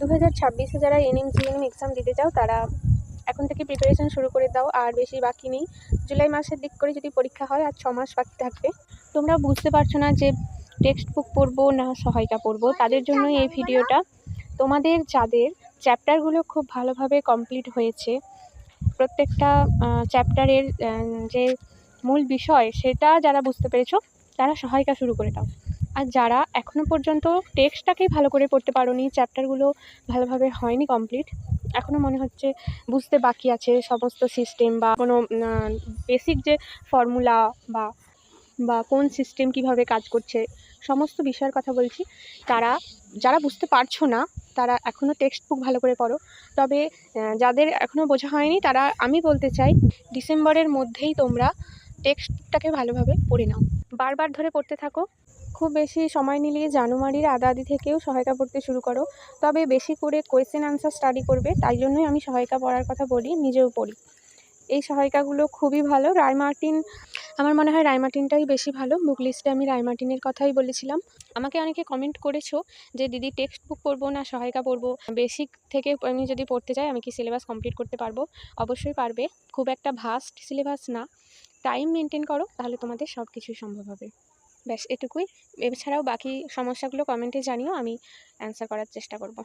দু হাজার ছাব্বিশে যারা এনএম জিএনএম এক্সাম দিতে চাও, তারা এখন থেকে প্রিপারেশন শুরু করে দাও, আর বেশি বাকি নেই। জুলাই মাসের দিক করে যদি পরীক্ষা হয়, আর ছ মাস বাকি থাকবে, তোমরা বুঝতে পারছ না যে টেক্সট বুক পড়ব না সহায়িকা পড়ব, তাদের জন্যই এই ভিডিওটা তোমাদের যাদের চ্যাপ্টারগুলো খুব ভালোভাবে কমপ্লিট হয়েছে, প্রত্যেকটা চ্যাপ্টারের যে মূল বিষয়, সেটা যারা বুঝতে পেরেছ, তারা সহায়িকা শুরু করে দাও। আর যারা এখনও পর্যন্ত টেক্সটটাকেই ভালো করে পড়তে পারোনি, চ্যাপ্টারগুলো ভালোভাবে হয়নি কমপ্লিট এখনও মনে হচ্ছে বুঝতে বাকি আছে সমস্ত সিস্টেম বা কোনো বেসিক যে ফর্মুলা বা বা কোন সিস্টেম কীভাবে কাজ করছে, সমস্ত বিষয়ের কথা বলছি। তারা, যারা বুঝতে পারছ না, তারা এখনও টেক্সট বুক ভালো করে পড়ো। তবে যাদের এখনও বোঝা হয়নি, তারা, আমি বলতে চাই, ডিসেম্বরের মধ্যেই তোমরা টেক্সটটাকে ভালোভাবে পড়ে নাও। বারবার ধরে পড়তে থাকো। খুব বেশি সময় নিলে জানুয়ারির আদা আদি থেকেও সহায়িকা পড়তে শুরু করো। তবে বেশি করে কোয়েশ্চেন আনসার স্টাডি করবে, তাই জন্যই আমি সহায়িকা পড়ার কথা বলি, নিজেও পড়ি। এই সহায়িকাগুলো খুবই ভালো। রায়মার্টিন আমার মনে হয় রায়মার্টিনটাই বেশি ভালো। বুক লিস্টে আমি রায়মার্টিনের কথাই বলেছিলাম। আমাকে অনেকে কমেন্ট করেছ যে, দিদি টেক্সট বুক পড়ব না, সহায়িকা পড়ব? বেসিক থেকে আমি যদি পড়তে চাই আমি কি সিলেবাস কমপ্লিট করতে পারব? অবশ্যই পারবে। খুব একটা ভাস্ট সিলেবাস না। টাইম মেনটেন করো, তাহলে তোমাদের সব কিছুই সম্ভব হবে। ব্যাস এটুকুই। এছাড়াও বাকি সমস্যাগুলো কমেন্টে জানিও আমি অ্যান্সার করার চেষ্টা করব।